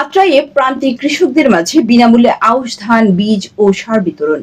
আত্রাইয়ে প্রান্তিক কৃষকদের মাঝে বিনামূল্যে আউশ ধান, বীজ ও সার বিতরণ।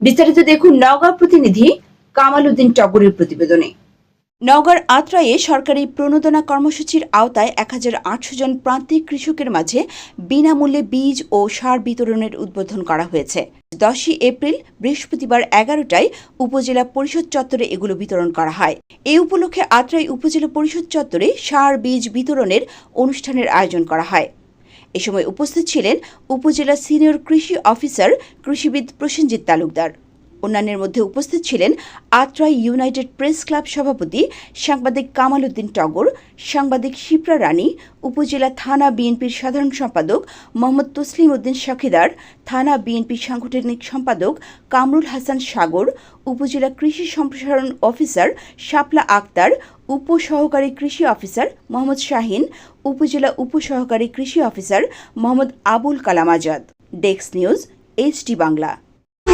বিস্তারিত দেখুন নওগাঁ প্রতিনিধি কামাল উদ্দিন টগরের প্রতিবেদনে। নওগাঁর আত্রাইয়ে সরকারি প্রণোদনা কর্মসূচির আওতায় এক হাজার আটশো জন প্রান্তিক কৃষকের মাঝে বিনামূল্যে বীজ ও সার বিতরণের উদ্বোধন করা হয়েছে। দশই এপ্রিল বৃহস্পতিবার এগারোটায় উপজেলা পরিষদ চত্বরে এগুলো বিতরণ করা হয়। এই উপলক্ষে আত্রাই উপজেলা পরিষদ চত্বরে সার বীজ বিতরণের অনুষ্ঠানের আয়োজন করা হয়। এ সময় উপস্থিত ছিলেন উপজেলা সিনিয়র কৃষি অফিসার কৃষিবিদ প্রসেনজিৎ তালুকদার। অন্যান্যের মধ্যে উপস্থিত ছিলেন আত্রাই ইউনাইটেড প্রেস ক্লাব সভাপতি সাংবাদিক কামাল উদ্দিন টগর, সাংবাদিক শিপ্রা রানী, উপজেলা থানা বিএনপির সাধারণ সম্পাদক মোহাম্মদ তসলিম উদ্দিন শখিদার থানা বিএনপির সাংগঠনিক সম্পাদক কামরুল হাসান সাগর, উপজেলা কৃষি সম্প্রসারণ অফিসার শাপলা আক্তার, উপসহকারী কৃষি অফিসার মোহাম্মদ শাহিন, উপজেলা উপসহকারী কৃষি officer Mohammad Abul Kalam Azad. Desk news, HD Bangla.